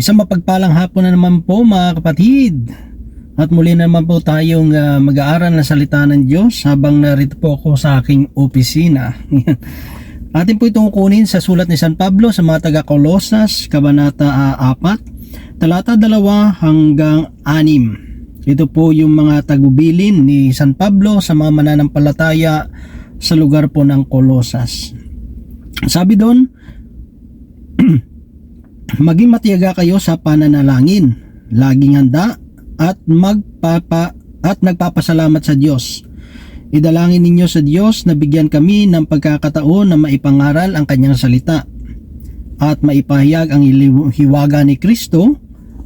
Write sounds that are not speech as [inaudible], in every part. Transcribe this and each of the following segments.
Isang mapagpalang hapon na naman po mga kapatid. At muli na naman po tayong ah, mag-aaral ng salita ng Diyos habang narito po ako sa aking opisina. [laughs] Atin po itong kunin sa sulat ni San Pablo sa mga taga Colosas, Kabanata ah, 4, talata 2 hanggang 6. Ito po yung mga tagubilin ni San Pablo sa mga mananampalataya sa lugar po ng Colosas. Sabi doon, [clears throat] maging matiyaga kayo sa pananalangin, laging handa at magpapa at nagpapasalamat sa Diyos. Idalangin ninyo sa Diyos na bigyan kami ng pagkakataon na maipangaral ang kanyang salita at maipahayag ang hiwaga ni Kristo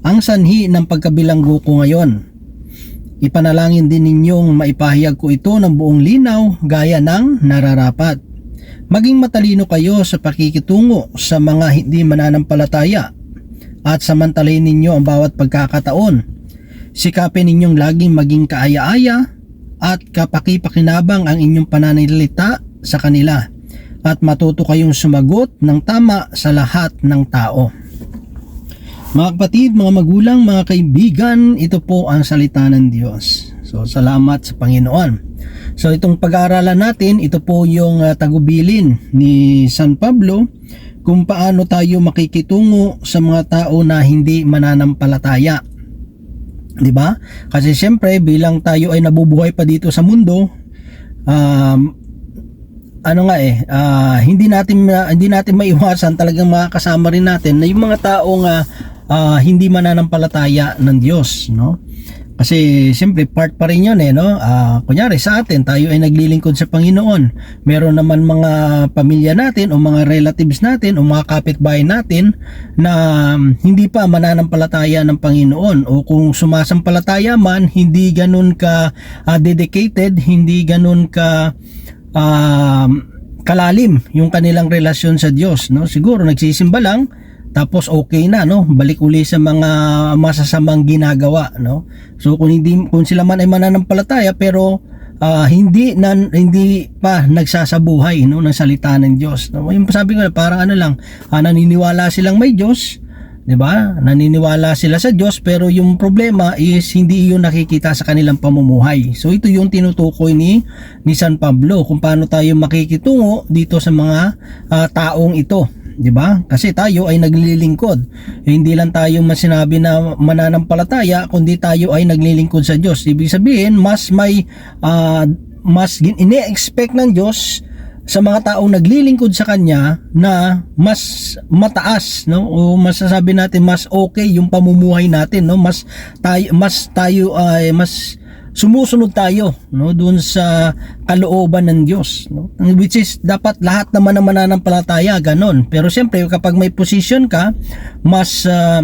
ang sanhi ng pagkabilanggo ko ngayon. Ipanalangin din ninyong maipahayag ko ito ng buong linaw gaya ng nararapat. Maging matalino kayo sa pakikitungo sa mga hindi mananampalataya at samantalayin ninyo ang bawat pagkakataon. Sikapin ninyong laging maging kaaya-aya at kapakipakinabang ang inyong pananalita sa kanila at matuto kayong sumagot ng tama sa lahat ng tao. Mga kapatid, mga magulang, mga kaibigan, ito po ang salita ng Diyos. So, salamat sa Panginoon. So, itong pag-aaralan natin, ito po yung uh, tagubilin ni San Pablo kung paano tayo makikitungo sa mga tao na hindi mananampalataya. 'Di ba? Kasi siyempre bilang tayo ay nabubuhay pa dito sa mundo, um, ano nga eh, ah, hindi natin ma- hindi natin maiwasan talagang makakasama rin natin na yung mga taong ah, ah, hindi mananampalataya ng Diyos, no? Kasi siyempre part pa rin 'yon eh, no? Ah, kunyari sa atin, tayo ay naglilingkod sa Panginoon. Meron naman mga pamilya natin o mga relatives natin o mga kapitbahay natin na um, hindi pa mananampalataya ng Panginoon o kung sumasampalataya man, hindi ganun ka ah, dedicated, hindi ganun ka um, kalalim yung kanilang relasyon sa Diyos no siguro nagsisimba lang tapos okay na no balik uli sa mga masasamang ginagawa no so kung hindi kung sila man ay mananampalataya pero ah, hindi nan hindi pa nagsasabuhay no ng salita ng Diyos no yung sabi ko parang ano lang ah, naniniwala silang may Diyos 'di ba? Naniniwala sila sa Diyos pero yung problema is hindi iyon nakikita sa kanilang pamumuhay. So ito yung tinutukoy ni ni San Pablo kung paano tayo makikitungo dito sa mga ah, taong ito. 'Di ba? Kasi tayo ay naglilingkod. Hindi lang tayo masinabi na mananampalataya kundi tayo ay naglilingkod sa Diyos. Ibig sabihin, mas may ah, mas ine-expect ng Diyos sa mga taong naglilingkod sa kanya na mas mataas no o masasabi natin mas okay yung pamumuhay natin no mas tayo mas tayo ay mas sumusunod tayo no doon sa kalooban ng Diyos no? Which is dapat lahat naman ng mananampalataya ganon. Pero siyempre kapag may position ka mas ah,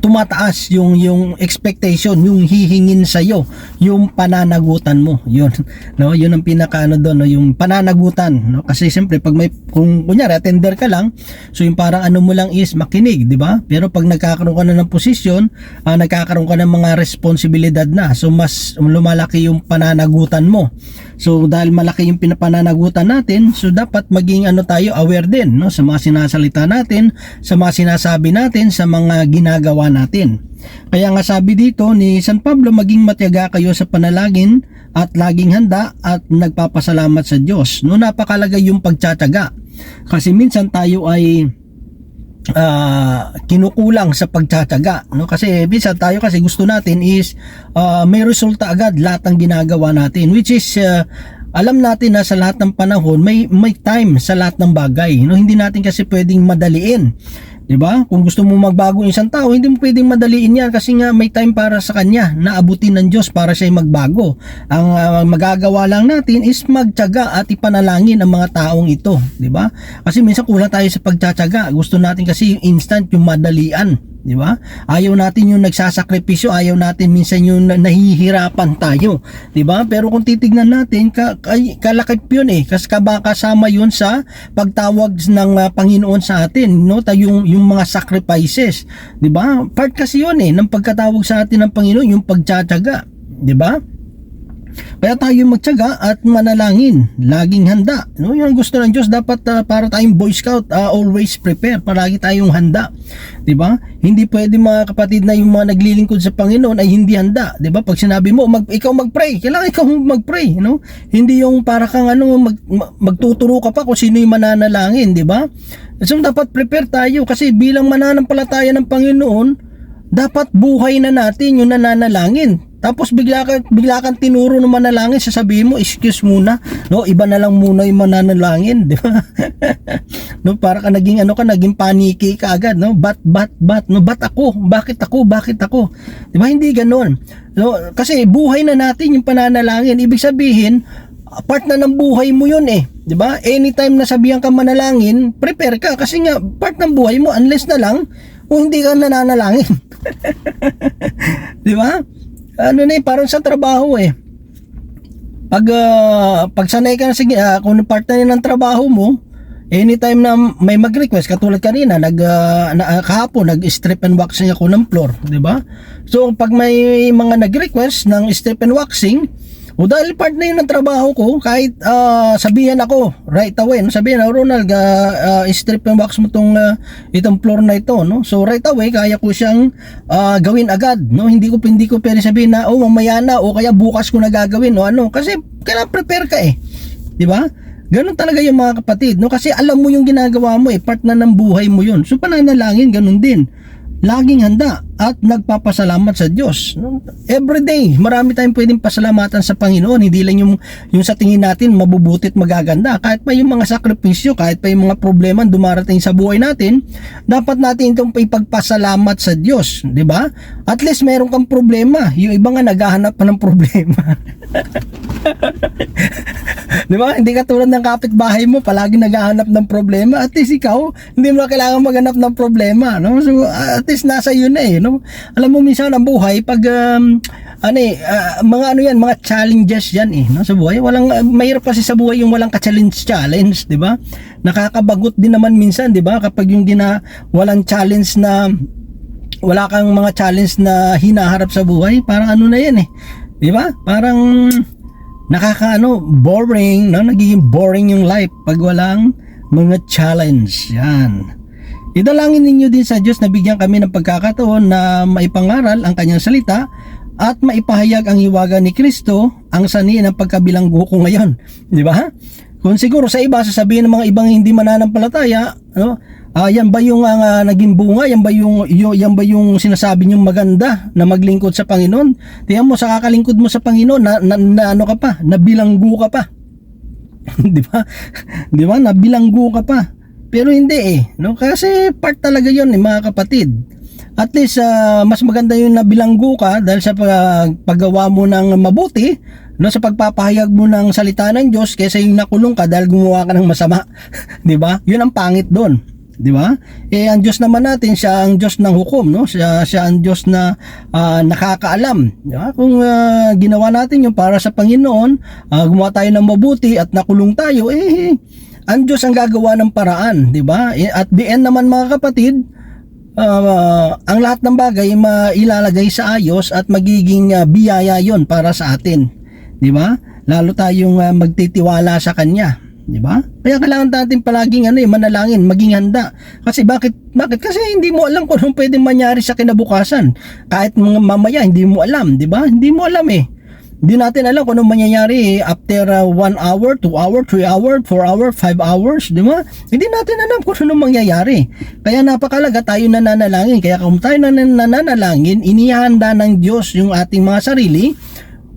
tumataas yung yung expectation, yung hihingin sa iyo, yung pananagutan mo. Yun, [laughs] no? Yun ang pinaka ano doon, no? yung pananagutan, no? Kasi siyempre pag may kung kunyari attender ka lang, so yung parang ano mo lang is makinig, di ba? Pero pag nagkakaroon ka na ng posisyon, ah, nagkakaroon ka ng mga responsibilidad na. So mas lumalaki yung pananagutan mo. So dahil malaki yung pinapananagutan natin, so dapat maging ano tayo aware din, no? Sa mga sinasalita natin, sa mga sinasabi natin, sa mga ginagawa natin. Kaya nga sabi dito ni San Pablo, maging matyaga kayo sa panalangin at laging handa at nagpapasalamat sa Diyos. No, napakalaga yung pagtsatsaga. Kasi minsan tayo ay ah, kinukulang sa pagtsatsaga no kasi minsan tayo kasi gusto natin is ah, may resulta agad lahat ng ginagawa natin which is ah, alam natin na sa lahat ng panahon may may time sa lahat ng bagay no hindi natin kasi pwedeng madaliin 'Di ba? Kung gusto mo magbago ang isang tao, hindi mo pwedeng madaliin 'yan kasi nga may time para sa kanya na abutin ng Diyos para siya magbago. Ang ah, magagawa lang natin is magtiyaga at ipanalangin ang mga taong ito, 'di ba? Kasi minsan kulang tayo sa pagtsatsaga. Gusto natin kasi yung instant, yung madalian, 'di ba? Ayaw natin yung nagsasakripisyo, ayaw natin minsan yung na- nahihirapan tayo, 'di ba? Pero kung titignan natin, ka, kay, kalakip 'yun eh, kasi kasama 'yun sa pagtawag ng ah, Panginoon sa atin, no? Yung yung mga sacrifices, 'di ba? Part kasi 'yun eh ng pagkatawag sa atin ng Panginoon, yung pagtsatsaga, 'di ba? Kaya tayo magtiyaga at manalangin, laging handa. No, yun ang gusto ng Diyos, dapat ah, para tayong Boy Scout, ah, always prepare, palagi tayong handa. 'Di ba? Hindi pwede mga kapatid na yung mga naglilingkod sa Panginoon ay hindi handa, 'di ba? Pag sinabi mo, mag, ikaw mag-pray, kailangan ikaw mag-pray, no? Hindi yung para kang ano mag- magtuturo ka pa kung sino yung mananalangin, 'di ba? So dapat prepare tayo kasi bilang mananampalataya ng Panginoon, dapat buhay na natin yung nananalangin. Tapos bigla ka bigla kang tinuro ng manalangin, sasabihin mo, excuse muna, no, iba na lang muna yung mananalangin, di ba? [laughs] no, para ka naging ano ka, naging paniki ka agad, no? Bat bat bat, no, bat ako, bakit ako, bakit ako? Di ba hindi ganoon? No, kasi buhay na natin yung pananalangin. Ibig sabihin, part na ng buhay mo yun eh. 'Di ba? Anytime na sabihan ka manalangin, prepare ka kasi nga part ng buhay mo unless na lang kung hindi ka nananalangin. [laughs] 'Di ba? Ano na eh, parang sa trabaho eh. Pag ah, pag sanay ka na sige, ah, kung part na ng trabaho mo, anytime na may mag-request katulad kanina, nag ah, na, ah, kahapon nag-strip and waxing ako ng floor, 'di ba? So pag may mga nag-request ng strip and waxing, o dahil part na yun ng trabaho ko, kahit ah, sabihan ako right away, no? sabihan ako, Ronald, ah, ah, strip and wax mo tong ah, itong floor na ito, no? So right away, kaya ko siyang ah, gawin agad, no? Hindi ko hindi ko pwede sabihin na oh mamaya na o kaya bukas ko na gagawin o ano kasi kailangan prepare ka eh. 'Di ba? Ganun talaga yung mga kapatid, no? Kasi alam mo yung ginagawa mo eh, part na ng buhay mo yun. So pananalangin, ganun din. Laging handa at nagpapasalamat sa Diyos. Every day, marami tayong pwedeng pasalamatan sa Panginoon. Hindi lang yung, yung sa tingin natin mabubuti at magaganda. Kahit pa yung mga sakripisyo, kahit pa yung mga problema dumarating sa buhay natin, dapat natin itong ipagpasalamat sa Diyos. di ba? At least meron kang problema. Yung iba nga naghahanap pa ng problema. [laughs] [laughs] Di ba? Hindi ka tulad ng kapitbahay mo, palagi naghahanap ng problema. At least ikaw, hindi mo na kailangan maghanap ng problema. No? So, at least nasa iyo na eh. No? Alam mo minsan ang buhay, pag um, ano eh, uh, mga ano yan, mga challenges yan eh. No? Sa buhay, walang, uh, mahirap kasi sa buhay yung walang ka-challenge challenge, di ba? Nakakabagot din naman minsan, di ba? Kapag yung gina, walang challenge na wala kang mga challenge na hinaharap sa buhay, parang ano na yan eh. Di ba? Parang nakakaano, boring, no? Nagiging boring yung life pag walang mga challenge. Yan. Idalangin ninyo din sa Diyos na bigyan kami ng pagkakataon na maipangaral ang kanyang salita at maipahayag ang hiwaga ni Kristo ang sani ng pagkabilanggo ko ngayon. Di ba? Kung siguro sa iba sasabihin ng mga ibang hindi mananampalataya, no? Ah, yan ba yung ah, naging bunga? Yan ba yung, yung yan ba yung sinasabi niyong maganda na maglingkod sa Panginoon? Tingnan mo sa kakalingkod mo sa Panginoon na, na, na ano ka pa, nabilanggo ka pa. [laughs] 'Di ba? 'Di ba? Nabilanggo ka pa. Pero hindi eh, no? Kasi part talaga 'yon eh, mga kapatid. At least ah, mas maganda yung nabilanggo ka dahil sa pag- paggawa mo ng mabuti, no sa pagpapahayag mo ng salita ng Diyos kaysa yung nakulong ka dahil gumawa ka ng masama. [laughs] 'Di ba? 'Yun ang pangit doon. 'Di ba? Eh ang Diyos naman natin, siya ang Diyos ng hukom, no? Siya siya ang Diyos na ah, nakakaalam, 'di ba? Kung ah, ginawa natin 'yung para sa Panginoon, ah, gumawa tayo ng mabuti at nakulong tayo, eh ang Diyos ang gagawa ng paraan, 'di ba? Eh, at the end naman mga kapatid, ah, ang lahat ng bagay mailalagay sa ayos at magiging ah, biyaya 'yon para sa atin, 'di ba? Lalo tayong ah, magtitiwala sa kanya. Di ba? Kaya kailangan natin palaging ano eh, manalangin, maging handa. Kasi bakit? Bakit? Kasi hindi mo alam kung anong pwedeng mangyari sa kinabukasan. Kahit mga mamaya, hindi mo alam, di ba? Hindi mo alam eh. Hindi natin alam kung anong mangyayari eh, after 1 hour, 2 hour, 3 hour, 4 hour, 5 hours, di ba? Hindi natin alam kung anong mangyayari. Kaya napakalaga tayo nananalangin. Kaya kung tayo nan- nananalangin, inihanda ng Diyos yung ating mga sarili,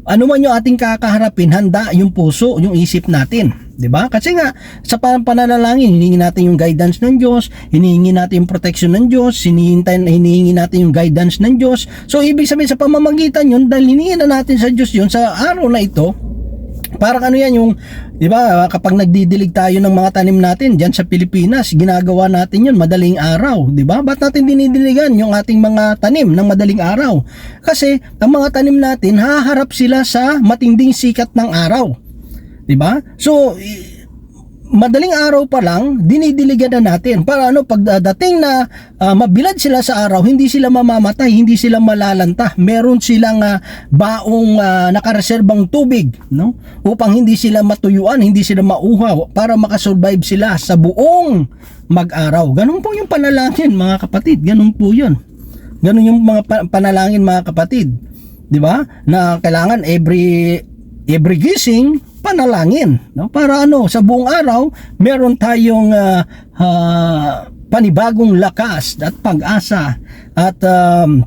ano man yung ating kakaharapin, handa yung puso, yung isip natin. 'Di ba? Kasi nga sa pan- pananalangin, hinihingi natin yung guidance ng Diyos, hinihingi natin yung protection ng Diyos, hinihintay hinihingi natin yung guidance ng Diyos. So ibig sabihin sa pamamagitan yun, dahil hinihingi na natin sa Diyos yun sa araw na ito, Parang ano yan yung, di ba, kapag nagdidilig tayo ng mga tanim natin dyan sa Pilipinas, ginagawa natin yun madaling araw, di ba? Ba't natin dinidiligan yung ating mga tanim ng madaling araw? Kasi ang mga tanim natin, haharap sila sa matinding sikat ng araw. Di ba? So, madaling araw pa lang, dinidiligan na natin. Para ano, pagdating na ah, mabilad sila sa araw, hindi sila mamamatay, hindi sila malalanta. Meron silang ah, baong ah, nakareserbang tubig, no? Upang hindi sila matuyuan, hindi sila mauhaw, para makasurvive sila sa buong mag-araw. Ganun po yung panalangin, mga kapatid. Ganun po yun. Ganun yung mga pa- panalangin, mga kapatid. 'Di ba? Na kailangan every every gising panalangin, no? Para ano, sa buong araw meron tayong ah, ah, panibagong lakas at pag-asa at um,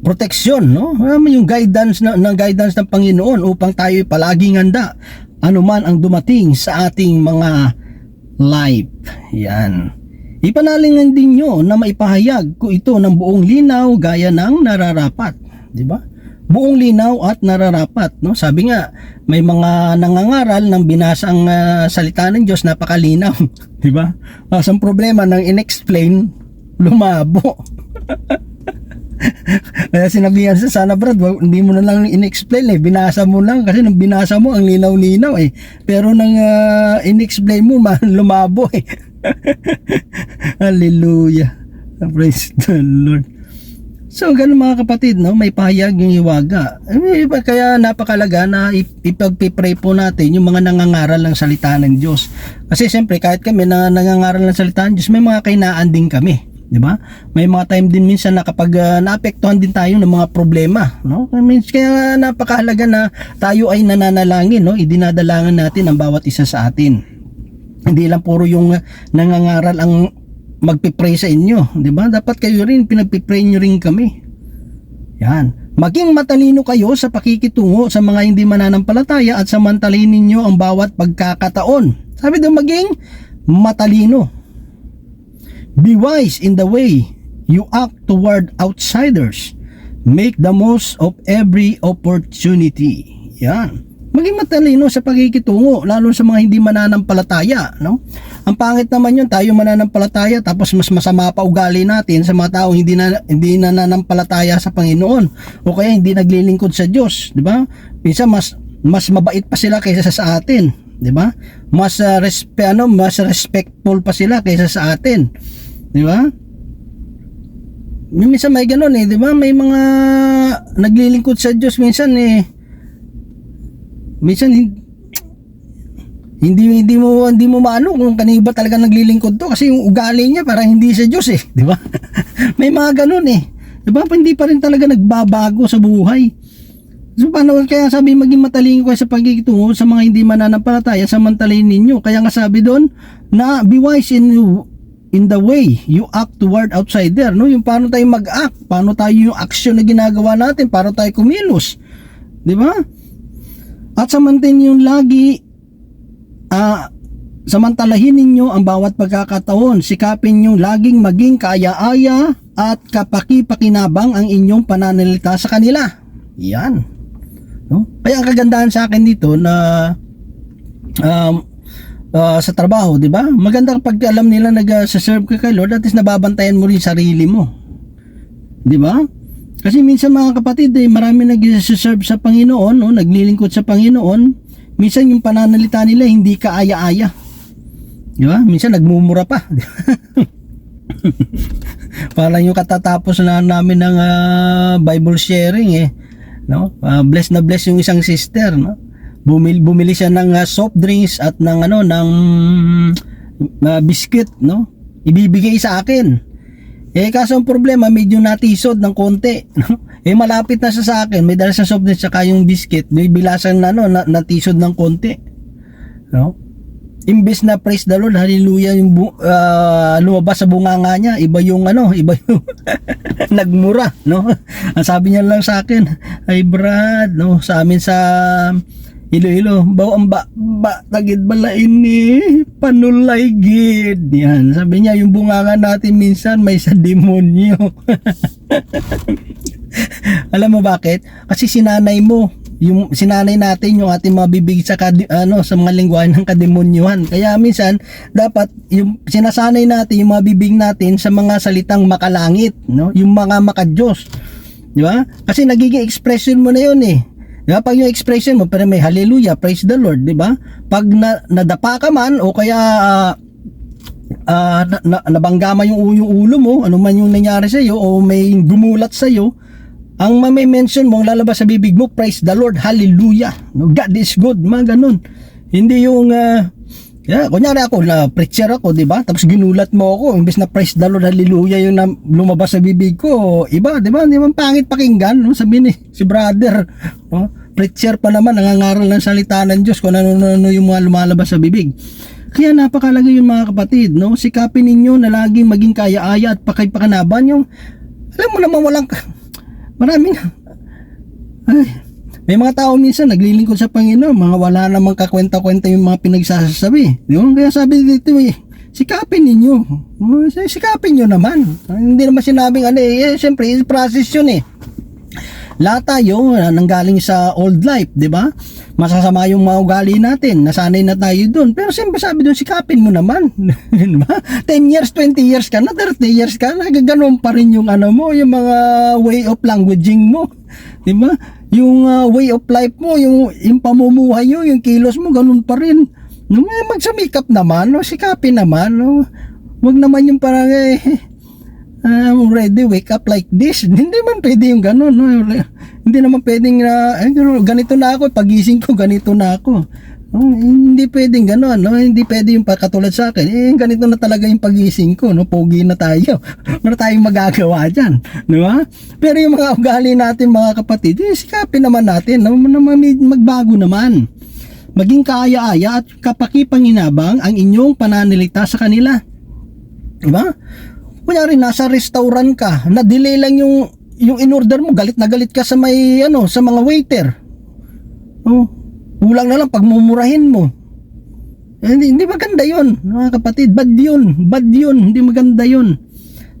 proteksyon, no? Yung guidance na, ng guidance ng Panginoon upang tayo palaging handa anuman ang dumating sa ating mga life. Yan. Ipanalingan din nyo na maipahayag ko ito ng buong linaw gaya ng nararapat. Di ba? Buong linaw at nararapat. No? Sabi nga, may mga nangangaral ng binasang ah, salita ng Diyos napakalinaw. [laughs] Di ba? As ang problema ng inexplain, lumabo. [laughs] Kaya sinabihan sa sana brad, hindi mo na lang in-explain eh. Binasa mo lang kasi nung binasa mo ang linaw-linaw eh. Pero nang ah, in-explain mo, ma- [laughs] lumabo eh. Hallelujah. Praise the Lord. So, ganun mga kapatid, no? may pahayag yung iwaga. Eh, kaya napakalaga na ip- ipagpipray po natin yung mga nangangaral ng salita ng Diyos. Kasi siyempre, kahit kami na nangangaral ng salita ng Diyos, may mga kainaan din kami. Di ba? May mga time din minsan na kapag ah, naapektuhan din tayo ng mga problema, no? I mean, kaya napakahalaga na tayo ay nananalangin, no? Idinadalangan natin ang bawat isa sa atin. Hindi lang puro yung nangangaral ang magpipray sa inyo, 'di ba? Dapat kayo rin pinagpipray nyo rin kami. Yan. Maging matalino kayo sa pakikitungo sa mga hindi mananampalataya at samantalin ninyo ang bawat pagkakataon. Sabi daw maging matalino. Be wise in the way you act toward outsiders. Make the most of every opportunity. Yan. Maging matalino sa pakikitungo, lalo sa mga hindi mananampalataya, no? Ang pangit naman yun, tayo mananampalataya tapos mas masama pa ugali natin sa mga tao hindi na hindi nananampalataya sa Panginoon o kaya hindi naglilingkod sa Diyos, di ba? Minsan mas mas mabait pa sila kaysa sa atin, di ba? Mas uh, respe, ano, mas respectful pa sila kaysa sa atin. Di ba? Minsan may ganun eh, di ba? May mga naglilingkod sa Diyos minsan eh. Minsan hindi hindi mo hindi mo maano kung kanino ba talaga naglilingkod to kasi yung ugali niya parang hindi sa Diyos eh, di ba? [laughs] may mga ganun eh. Di ba? Hindi pa rin talaga nagbabago sa buhay. So paano kaya sabi maging matalino sa pagkikitungo sa mga hindi mananampalataya samantalin ninyo. Kaya nga sabi doon na be wise in in the way you act toward outsider, no? Yung paano tayo mag-act, paano tayo yung action na ginagawa natin, paano tayo kumilos. 'Di ba? At samantalin yung lagi ah samantalahin ninyo ang bawat pagkakataon. Sikapin nyo laging maging kaaya-aya at kapaki-pakinabang ang inyong pananalita sa kanila. Yan. No? Kaya ang kagandahan sa akin dito na um, ah, sa trabaho, 'di ba? Maganda kapag alam nila nag-serve ka kay Lord, at least nababantayan mo rin sarili mo. 'Di ba? Kasi minsan mga kapatid, eh, marami nag-serve sa Panginoon, no? naglilingkod sa Panginoon. Minsan yung pananalita nila hindi kaaya-aya. Di ba? Minsan nagmumura pa. [laughs] Parang yung katatapos na namin ng ah, Bible sharing eh. No? Ah, bless na bless yung isang sister, no? Bumili, bumili siya ng ah, soft drinks at ng ano ng ah, biscuit, no? Ibibigay sa akin. Eh kaso ang problema medyo natisod ng konti. [laughs] No? Eh malapit na siya sa akin, may dala siyang soft drinks saka yung biscuit, may bilasan na ano, na, natisod ng konti. No? Imbes na praise the Lord, hallelujah, yung bu- ah, lumabas sa bunganga niya, iba yung ano, [laughs] iba yung [laughs] nagmura, no? [laughs] Ang sabi niya lang sa akin, ay Brad, no, sa amin sa Iloilo, baw ang ba, ba, tagid balain ni panulay gid. Yan, sabi niya, yung bunganga natin minsan may sa demonyo. [laughs] Alam mo bakit? Kasi sinanay mo, yung sinanay natin yung ating mga bibig sa kadi, ano sa mga lingwahe ng kademonyuhan. Kaya minsan dapat yung sinasanay natin yung mga bibig natin sa mga salitang makalangit, no? Yung mga makadiyos. Di ba? Kasi nagiging expression mo na yun eh. Di ba? Pag yung expression mo, pero may hallelujah, praise the Lord, di ba? Pag na, nadapa ka man, o kaya ah, ah, na, na, nabangga man yung, yung ulo mo, ano man yung nangyari sa iyo, o may gumulat sa iyo, ang may mention mo, ang lalabas sa bibig mo, praise the Lord, hallelujah. No, God is good, mga ganun. Hindi yung, ah, yeah, kunyari ako, na preacher ako, di ba? Tapos ginulat mo ako, imbes na praise the Lord, hallelujah, yung lumabas sa bibig ko, iba, di ba? Di ba pangit pakinggan, no? Sabi ni, si brother, no? preacher pa naman, nangangaral ng salita ng Diyos, kung ano-ano yung mga lumalabas sa bibig. Kaya napakalaga yung mga kapatid, no? Sikapin ninyo na laging maging kaya-aya at pakay-pakanaban yung, alam mo naman walang, maraming, ay, may mga tao minsan naglilingkod sa Panginoon, mga wala namang kakwenta-kwenta yung mga pinagsasabi. Di ba? Kaya sabi dito eh, sikapin ninyo. Sikapin nyo naman. Hindi naman sinabing ano eh, eh syempre, it's process yun eh. Lahat tayo uh, nanggaling sa old life, di ba? Masasama yung mga ugali natin, nasanay na tayo doon. Pero siyempre sabi doon, sikapin mo naman. [laughs] di ba? 10 years, 20 years ka na, 30 years ka na, gaganon pa rin yung ano mo, yung mga way of languaging mo. Di ba? Yung uh, way of life mo, yung, yung pamumuhay mo, yung kilos mo, ganun pa rin. No, eh, magsamikap naman, no? sikapin naman. No? Wag naman yung parang eh, I'm ready, wake up like this. [laughs] Hindi man pwede yung ganun. No? Hindi naman pwedeng na, eh, ganito na ako, pagising ko, ganito na ako. No? Hindi pwedeng ganun. No? Hindi pwede yung katulad sa akin. Eh, ganito na talaga yung pagising ko. No? Pogi na tayo. [laughs] Wala tayong magagawa dyan. Di ba? Pero yung mga ugali natin, mga kapatid, eh, sikapin naman natin. No? Magbago naman. Maging kaaya-aya at kapakipanginabang ang inyong pananalita sa kanila. Diba? Kunyari, nasa restaurant ka, na-delay lang yung, yung in-order mo, galit na galit ka sa may, ano, sa mga waiter. Oh, kulang na lang pagmumurahin mo. Eh, hindi, hindi maganda yun, mga kapatid. Bad yun, bad yun, hindi maganda yun.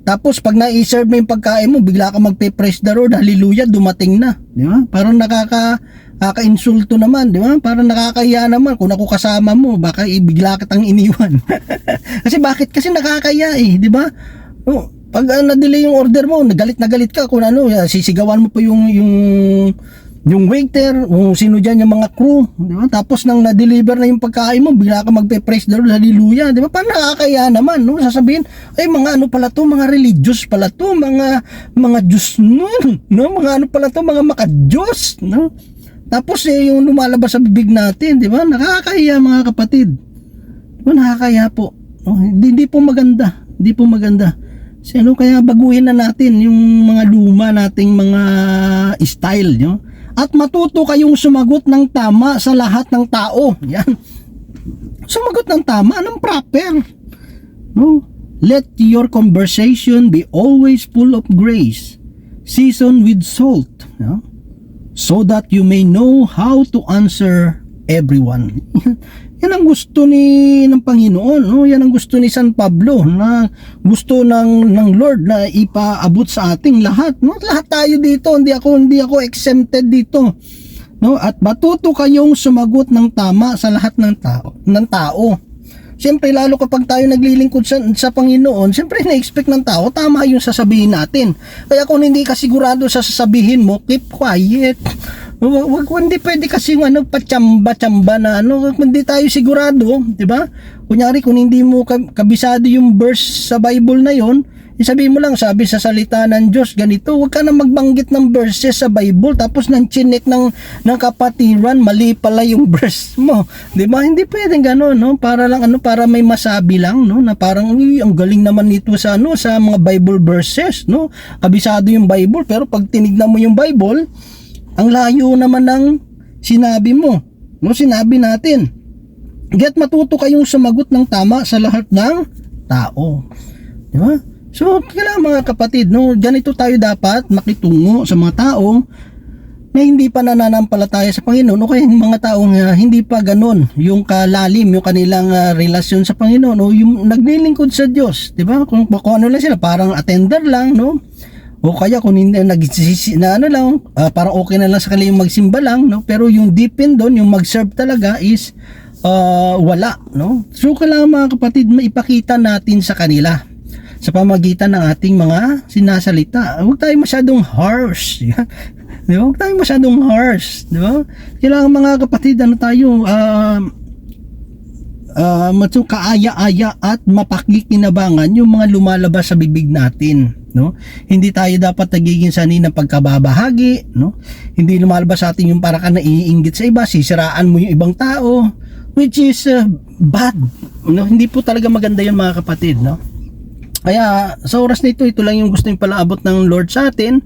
Tapos, pag na-serve mo yung pagkain mo, bigla ka magpe-praise the Lord, hallelujah, dumating na. Di ba? Parang nakaka, nakaka-insulto naman, di ba? Parang nakakahiya naman. Kung ako kasama mo, baka ibigla kitang iniwan. [laughs] kasi bakit? Kasi nakakaya eh, di ba? Oh, pag uh, na-delay yung order mo, nagalit na galit ka kung ano, uh, sisigawan mo pa yung yung yung waiter, o sino diyan yung mga crew, di ba? Tapos nang na-deliver na yung pagkain mo, bigla ka magpe-praise the Lord, hallelujah, di ba? Parang nakakaya naman, no? Sasabihin, ay mga ano pala to, mga religious pala to, mga mga Diyos nun, no? Mga ano pala to, mga maka-Diyos, no? Tapos eh, yung lumalabas sa bibig natin, di ba? Nakakahiya mga kapatid. Di ba? Nakakahiya po. Oh, hindi, hindi po maganda. Hindi po maganda. Kasi ano, kaya baguhin na natin yung mga luma nating mga style, no? At matuto kayong sumagot ng tama sa lahat ng tao. Yan. Sumagot ng tama, anong proper? No? Let your conversation be always full of grace, seasoned with salt, no? so that you may know how to answer everyone. [laughs] Yan ang gusto ni ng Panginoon, no? Yan ang gusto ni San Pablo na gusto ng ng Lord na ipaabot sa ating lahat, no? Lahat tayo dito, hindi ako hindi ako exempted dito. No? At matuto kayong sumagot ng tama sa lahat ng tao, ng tao. Siyempre, lalo kapag tayo naglilingkod sa, sa Panginoon, siyempre, na-expect ng tao, tama yung sasabihin natin. Kaya kung hindi ka sigurado sa sasabihin mo, keep quiet. Wag, wag hindi pwede kasi yung ano, pachamba-chamba na ano, hindi tayo sigurado, di ba? Kunyari, kung hindi mo kab- kabisado yung verse sa Bible na yon, sabihin mo lang, sabi sa salita ng Diyos, ganito, huwag ka na magbanggit ng verses sa Bible, tapos nang chinek ng, ng kapatiran, mali pala yung [laughs] verse mo. Di ba? Hindi pwedeng gano'n, no? Para lang, ano, para may masabi lang, no? Na parang, uy, ang galing naman nito sa, ano, sa mga Bible verses, no? Kabisado yung Bible, pero pag tinignan mo yung Bible, ang layo naman ng sinabi mo, no? Sinabi natin. Get matuto kayong sumagot ng tama sa lahat ng tao. Di ba? So, kailangan mga kapatid, no, ganito tayo dapat makitungo sa mga tao na hindi pa nananampalataya sa Panginoon o kaya yung mga tao na hindi pa ganun yung kalalim yung kanilang uh, relasyon sa Panginoon o yung naglilingkod sa Diyos, 'di ba? Kung, kung ano lang sila, parang attender lang, no? O kaya kung hindi nagsisi na ano lang, uh, parang okay na lang sa kanila yung magsimba lang, no? Pero yung deep in doon, yung mag-serve talaga is uh, wala, no? So kailangan mga kapatid maipakita natin sa kanila sa pamagitan ng ating mga sinasalita. Huwag tayo masyadong harsh. [laughs] Di ba? Huwag tayong masyadong harsh. Di ba? Kailangan mga kapatid, ano tayo, uh, matso kaaya-aya at mapakikinabangan yung mga lumalabas sa bibig natin no? Hindi tayo dapat nagiging sanay ng pagkababahagi no? Hindi lumalabas sa atin yung para ka naiinggit sa iba sisiraan mo yung ibang tao which is uh, bad no? Hindi po talaga maganda yun mga kapatid no? Kaya sa oras na ito ito lang yung gusto yung palaabot ng Lord sa atin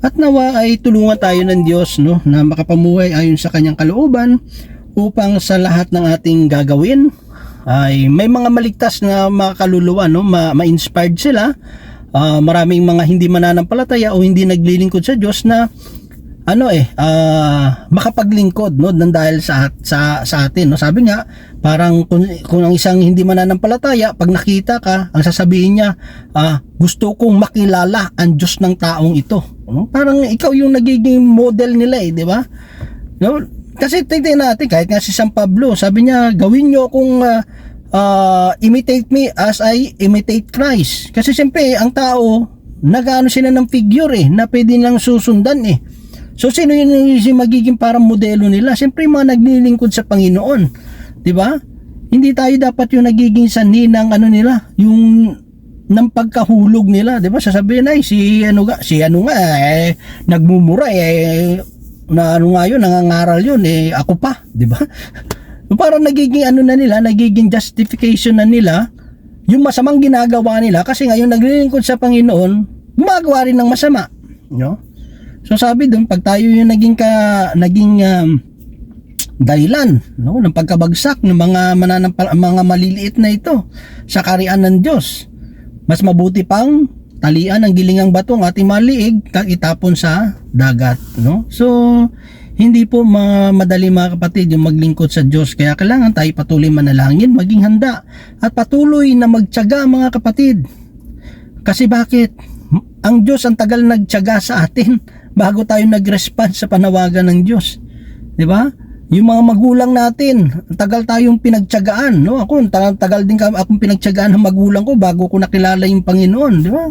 at nawa ay tulungan tayo ng Diyos no? Na makapamuhay ayon sa kanyang kalooban upang sa lahat ng ating gagawin ay may mga maligtas na mga kaluluwa no? Ma- ma-inspired sila Ah, maraming mga hindi mananampalataya o hindi naglilingkod sa Diyos na ano eh ah, makapaglingkod no nang dahil sa sa sa atin no? Sabi nga parang kung, kung ang isang hindi mananampalataya pag nakita ka ang sasabihin niya ah, gusto kong makilala ang Diyos ng taong ito. No? parang ikaw yung nagiging model nila eh di ba? No? Kasi tingnan natin kahit nga si San Pablo sabi niya gawin niyo kung ah, ah, imitate me as I imitate Christ kasi siyempre ang tao nagano sila ng figure eh na pwede lang susundan eh So sino yun yung magiging parang modelo nila? Siyempre yung mga naglilingkod sa Panginoon. ba? Hindi tayo dapat yung nagiging sanhi ng ano nila, yung ng pagkahulog nila, 'di ba? Sasabihin ay si ano nga, si ano nga eh nagmumura eh na ano nga yun, nangangaral yun eh ako pa, 'di ba? [laughs] Parang nagiging ano na nila, nagiging justification na nila yung masamang ginagawa nila kasi ngayon naglilingkod sa Panginoon, gumagawa rin ng masama, no? So sabi doon, pag tayo yung naging ka naging um, dahilan no ng pagkabagsak ng mga mananampal mga maliliit na ito sa karian ng Diyos. Mas mabuti pang talian ng gilingang bato ang ating maliig kag itapon sa dagat, no? So hindi po ma madali mga kapatid yung maglingkod sa Diyos kaya kailangan tayo patuloy manalangin, maging handa at patuloy na magtiyaga mga kapatid. Kasi bakit? Ang Diyos ang tagal nagtiyaga sa atin [laughs] bago tayo nag-respond sa panawagan ng Diyos. 'Di ba? Yung mga magulang natin, tagal tayong pinagtiyagaan, no? Ako, tagal, tagal din ka, akong pinagtiyagaan ng magulang ko bago ko nakilala yung Panginoon, di ba?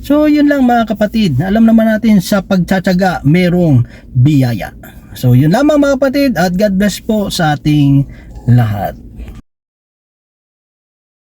So, yun lang mga kapatid. Alam naman natin sa pagtsatsaga, merong biyaya. So, yun lamang mga kapatid at God bless po sa ating lahat.